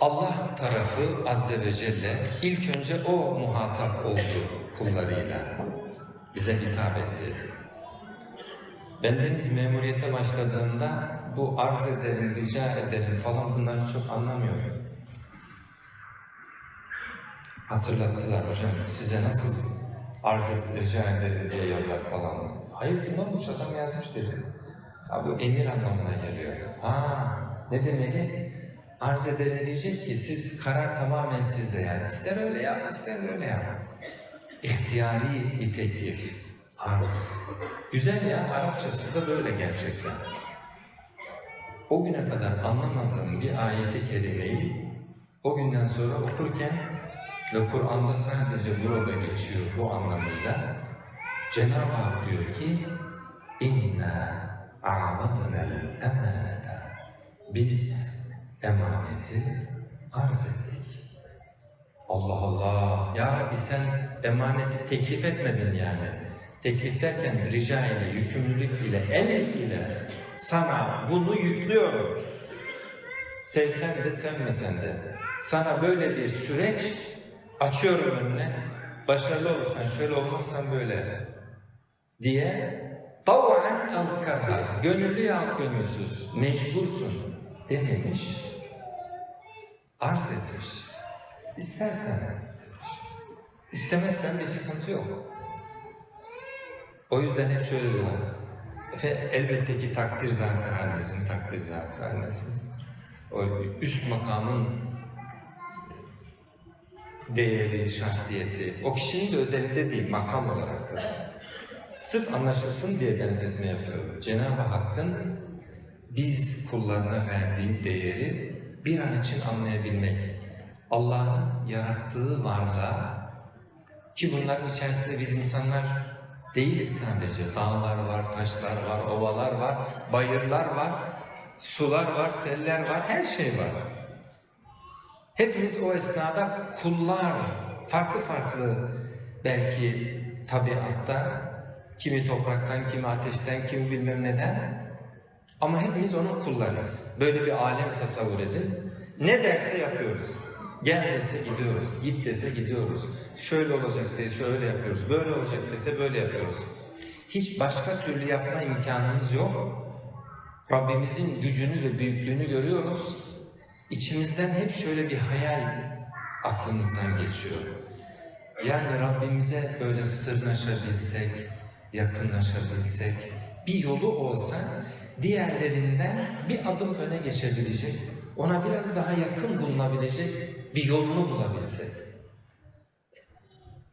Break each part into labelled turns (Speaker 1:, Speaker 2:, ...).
Speaker 1: Allah tarafı Azze ve Celle ilk önce o muhatap oldu kullarıyla. Bize hitap etti. Bendeniz memuriyete başladığımda bu arz ederim, rica ederim falan bunları çok anlamıyorum. Hatırlattılar hocam size nasıl arz et, rica ederim diye yazar falan. Hayır kim olmuş adam yazmış dedim. Ha, bu emir anlamına geliyor. Ha ne demeli? Arz ederim diyecek ki siz karar tamamen sizde yani. İster öyle yap, ister öyle yap. İhtiyari bir teklif. Arz. Güzel ya, Arapçası da böyle gerçekten. O güne kadar anlamadığım bir ayeti kerimeyi o günden sonra okurken ve Kur'an'da sadece burada geçiyor bu anlamıyla Cenab-ı Hak diyor ki İnna a'radna'l emanete Biz emaneti arz ettik. Allah Allah! Ya Rabbi sen emaneti teklif etmedin yani. Teklif derken rica ile, yükümlülük ile, emir ile sana bunu yüklüyorum. Sevsen de sevmesen de. Sana böyle bir süreç açıyorum önüne. Başarılı olursan şöyle olmazsan böyle diye tav'an ev kerha gönüllü ya gönülsüz mecbursun dememiş arz etmiş. İstersen demiş. İstemezsen bir sıkıntı yok. O yüzden hep şöyle diyorlar. Ve elbette ki takdir zaten annesin, takdir zaten annesin. O üst makamın değeri, şahsiyeti, o kişinin de özelinde değil, makam olarak da. Sırf anlaşılsın diye benzetme yapıyorum. Cenab-ı Hakk'ın biz kullarına verdiği değeri bir an için anlayabilmek. Allah'ın yarattığı varlığa ki bunların içerisinde biz insanlar değiliz sadece. Dağlar var, taşlar var, ovalar var, bayırlar var, sular var, seller var, her şey var. Hepimiz o esnada kullar, farklı farklı belki tabiatta, kimi topraktan, kimi ateşten, kimi bilmem neden. Ama hepimiz onun kullarıyız. Böyle bir alem tasavvur edin. Ne derse yapıyoruz. Gel dese gidiyoruz, git dese gidiyoruz. Şöyle olacak dese şöyle yapıyoruz, böyle olacak dese böyle yapıyoruz. Hiç başka türlü yapma imkanımız yok. Rabbimizin gücünü ve büyüklüğünü görüyoruz. İçimizden hep şöyle bir hayal aklımızdan geçiyor. Yani Rabbimize böyle sırnaşabilsek, yakınlaşabilsek, bir yolu olsa diğerlerinden bir adım öne geçebilecek, ona biraz daha yakın bulunabilecek bir yolunu bulabilsek.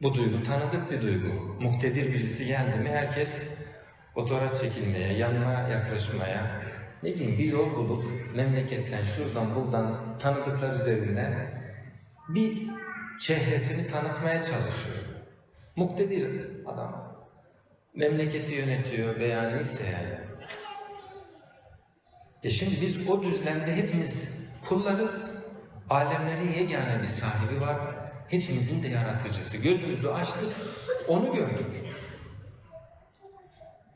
Speaker 1: Bu duygu tanıdık bir duygu. Muktedir birisi geldi mi herkes fotoğraf çekilmeye, yanına yaklaşmaya, ne bileyim bir yol bulup memleketten, şuradan, buradan tanıdıklar üzerinden bir çehresini tanıtmaya çalışıyor. Muktedir adam. Memleketi yönetiyor veya neyse yani. E şimdi biz o düzlemde hepimiz kullarız. Alemlerin yegane bir sahibi var. Hepimizin de yaratıcısı. Gözümüzü açtık, onu gördük.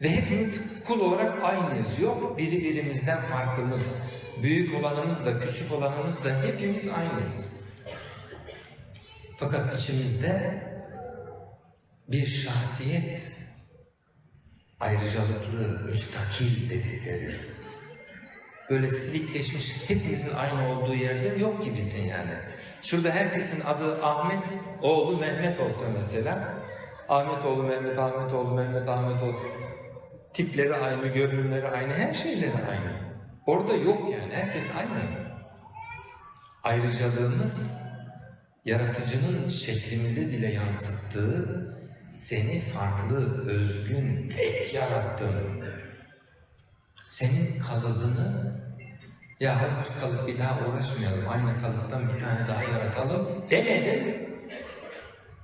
Speaker 1: Ve hepimiz kul olarak aynıyız. Yok biri birimizden farkımız. Büyük olanımız da küçük olanımız da hepimiz aynıyız. Fakat içimizde bir şahsiyet ayrıcalıklı, müstakil dedikleri böyle silikleşmiş hepimizin aynı olduğu yerde yok gibisin yani. Şurada herkesin adı Ahmet oğlu Mehmet olsa mesela Ahmet oğlu Mehmet, Ahmet oğlu Mehmet, Ahmet oğlu tipleri aynı, görünümleri aynı, her şeyleri aynı. Orada yok yani, herkes aynı. Ayrıcalığımız yaratıcının şeklimize bile yansıttığı seni farklı, özgün, tek yarattım. Senin kalıbını ya hazır kalıp bir daha uğraşmayalım, aynı kalıptan bir tane daha yaratalım demedim.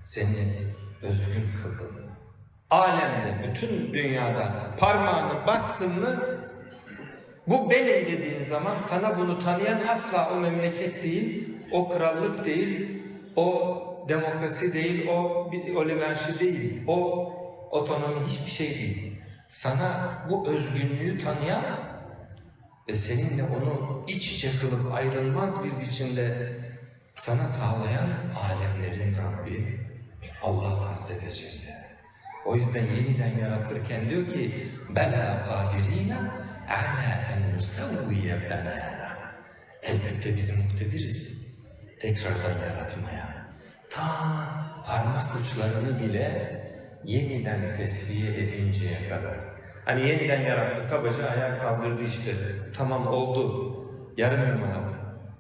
Speaker 1: Seni özgün kıldım. Alemde, bütün dünyada parmağını bastın mı bu benim dediğin zaman sana bunu tanıyan asla o memleket değil, o krallık değil, o demokrasi değil, o oligarşi değil, o otonomi hiçbir şey değil. Sana bu özgünlüğü tanıyan ve seninle onu iç içe kılıp ayrılmaz bir biçimde sana sağlayan alemlerin Rabbi Allah Azze ve Celle. O yüzden yeniden yaratırken diyor ki bela kadirina ala en nusavviye benana. Elbette biz muktediriz tekrardan yaratmaya. Ta parmak uçlarını bile yeniden tesviye edinceye kadar. Hani yeniden yarattı, kabaca ayağa kaldırdı işte. Tamam oldu, yarım yamalak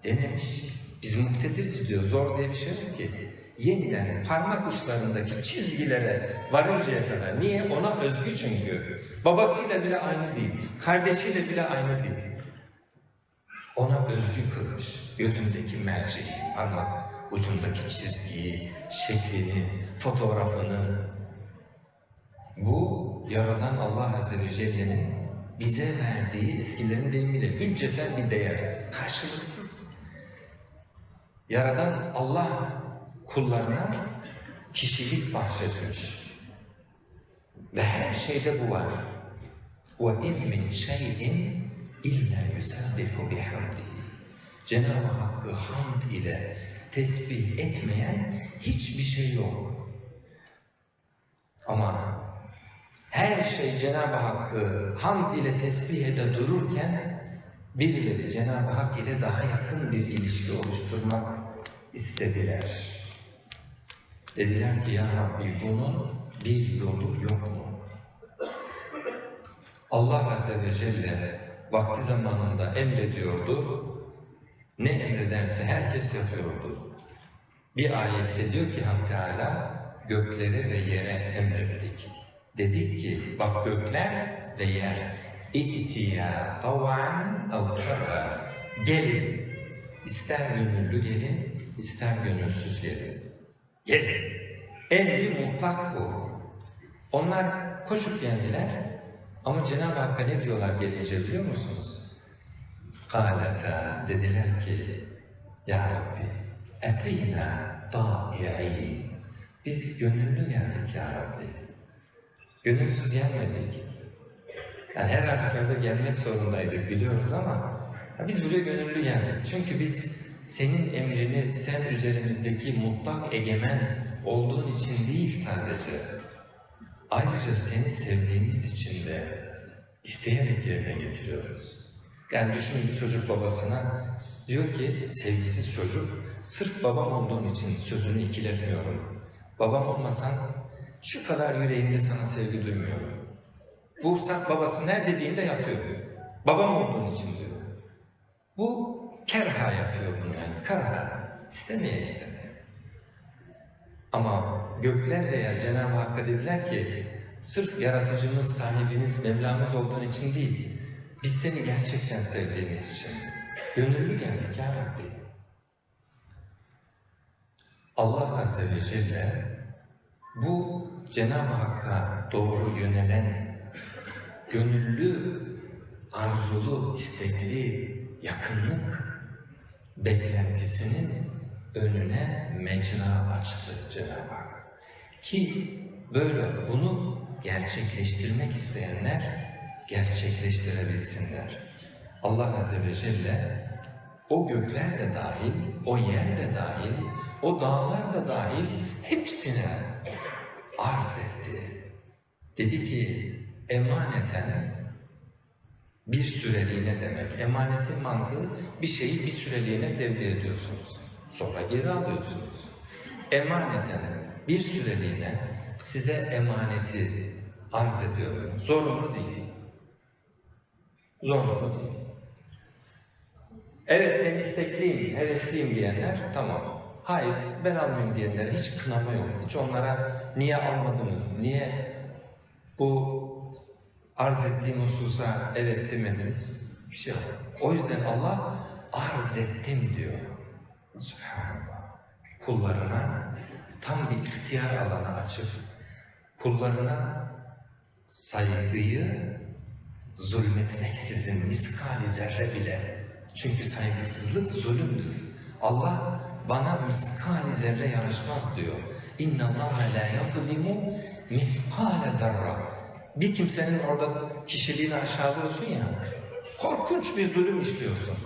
Speaker 1: dememiş. Biz muktediriz diyor, zor diye bir şey yok ki. Yeniden parmak uçlarındaki çizgilere varıncaya kadar. Niye? Ona özgü çünkü. Babasıyla bile aynı değil, kardeşiyle bile aynı değil. Ona özgü kılmış. Gözündeki merceği, parmak ucundaki çizgiyi, şeklini, fotoğrafını. Bu Yaradan Allah Azze ve Celle'nin bize verdiği eskilerin deyimiyle hücceten bir değer. Karşılıksız. Yaradan Allah kullarına kişilik bahşetmiş. Ve her şeyde bu var. وَاِنْ مِنْ شَيْءٍ اِلَّا يُسَبِّحُ بِحَمْدِهِ Cenab-ı Hakk'ı hamd ile tesbih etmeyen hiçbir şey yok. Ama her şey Cenab-ı Hakk'ı hamd ile tesbih ede dururken birileri Cenab-ı Hak ile daha yakın bir ilişki oluşturmak istediler. Dediler ki ya Rabbi bunun bir yolu yok mu? Allah Azze ve Celle vakti zamanında emrediyordu. Ne emrederse herkes yapıyordu. Bir ayette diyor ki Hak Teala göklere ve yere emrettik. Dedik ki bak gökler ve yer İ'tiya tavan ev kara Gelin. İster gönüllü gelin, ister gönülsüz gelin. Gelin. Emri mutlak bu. Onlar koşup geldiler ama Cenab-ı Hakk'a ne diyorlar gelince biliyor musunuz? Kâleta dediler ki Ya Rabbi eteyna ta'i'in Biz gönüllü geldik Ya Rabbi. Gönülsüz gelmedik. Yani her halükarda gelmek zorundaydık biliyoruz ama biz buraya gönüllü geldik. Çünkü biz senin emrini sen üzerimizdeki mutlak egemen olduğun için değil sadece. Ayrıca seni sevdiğimiz için de isteyerek yerine getiriyoruz. Yani düşünün bir çocuk babasına diyor ki sevgisiz çocuk sırf babam olduğun için sözünü ikiletmiyorum. Babam olmasan şu kadar yüreğimde sana sevgi duymuyorum. Bu sen babası her dediğinde yapıyor. Babam olduğun için diyor. Bu kerha yapıyor bunu yani. Karha. İstemeye istemeye. Ama gökler ve yer Cenab-ı Hakk'a dediler ki sırf yaratıcımız, sahibimiz, Mevlamız olduğun için değil, biz seni gerçekten sevdiğimiz için. Gönüllü geldik ya Rabbi. Allah Azze ve Celle bu Cenab-ı Hakk'a doğru yönelen gönüllü, arzulu, istekli, yakınlık beklentisinin önüne mecra açtı Cenab-ı Hak. Ki böyle bunu gerçekleştirmek isteyenler gerçekleştirebilsinler. Allah Azze ve Celle o gökler de dahil, o yer de dahil, o dağlar da dahil hepsine arz etti. Dedi ki emaneten bir süreliğine demek. Emanetin mantığı bir şeyi bir süreliğine tevdi ediyorsunuz. Sonra geri alıyorsunuz. Emaneten bir süreliğine size emaneti arz ediyorum. Zorunlu değil. Zorunlu değil. Evet ben istekliyim, hevesliyim diyenler tamam. Hayır ben almayayım diyenlere hiç kınama yok. Hiç onlara niye almadınız, niye bu arz ettiğim hususa evet demediniz? Bir şey yok. O yüzden Allah arz ettim diyor. Subhanallah. Kullarına tam bir ihtiyar alanı açıp kullarına saygıyı zulmetmeksizin miskali zerre bile çünkü saygısızlık zulümdür. Allah bana miskali zerre yaraşmaz diyor. İnna Allah la yuzlimu miskale zerra. Bir kimsenin orada kişiliğini aşağılıyorsun ya. Korkunç bir zulüm işliyorsun.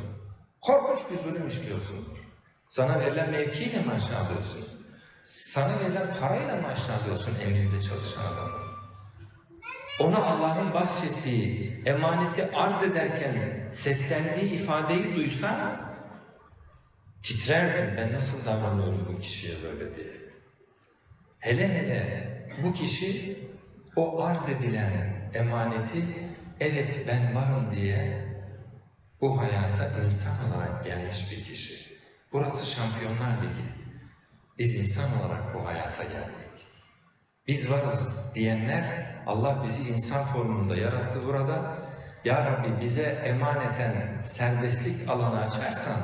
Speaker 1: Korkunç bir zulüm işliyorsun. Sana verilen mevkiyle mi aşağılıyorsun? Sana verilen parayla mı aşağılıyorsun emrinde çalışan adamı? Ona Allah'ın bahsettiği emaneti arz ederken seslendiği ifadeyi duysan titrerdin ben nasıl davranıyorum bu kişiye böyle diye. Hele hele bu kişi o arz edilen emaneti evet ben varım diye bu hayata insan olarak gelmiş bir kişi. Burası Şampiyonlar Ligi. Biz insan olarak bu hayata geldik. Biz varız diyenler Allah bizi insan formunda yarattı burada. Ya Rabbi bize emaneten serbestlik alanı açarsan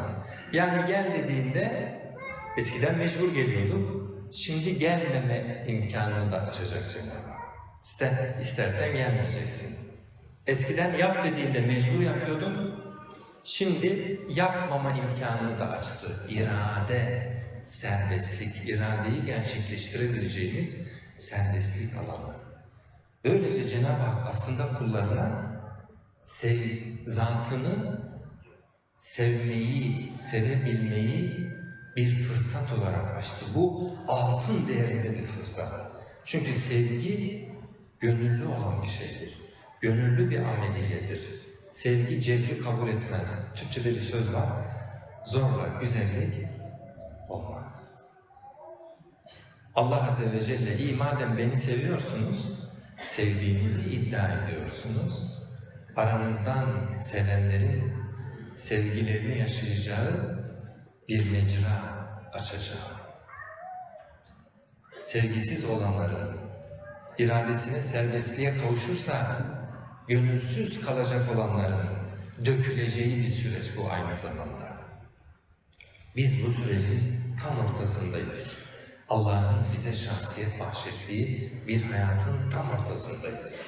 Speaker 1: yani gel dediğinde eskiden mecbur geliyorduk. Şimdi gelmeme imkanını da açacak Cenab-ı. İster, istersen gelmeyeceksin. Eskiden yap dediğinde mecbur yapıyordun. Şimdi yapmama imkanını da açtı. İrade, serbestlik, iradeyi gerçekleştirebileceğimiz serbestlik alanı. Böylece Cenab-ı Hak aslında kullarına sev, zatını sevmeyi, sevebilmeyi bir fırsat olarak açtı. Bu altın değerinde bir fırsat. Çünkü sevgi gönüllü olan bir şeydir. Gönüllü bir ameliyedir. Sevgi cebri kabul etmez. Türkçede bir söz var. Zorla güzellik olmaz. Allah Azze ve Celle iyi madem beni seviyorsunuz, sevdiğinizi iddia ediyorsunuz. Aranızdan sevenlerin sevgilerini yaşayacağı bir mecra açacağım. Sevgisiz olanların iradesine serbestliğe kavuşursa gönülsüz kalacak olanların döküleceği bir süreç bu aynı zamanda. Biz bu sürecin tam ortasındayız. Allah'ın bize şahsiyet bahşettiği bir hayatın tam ortasındayız.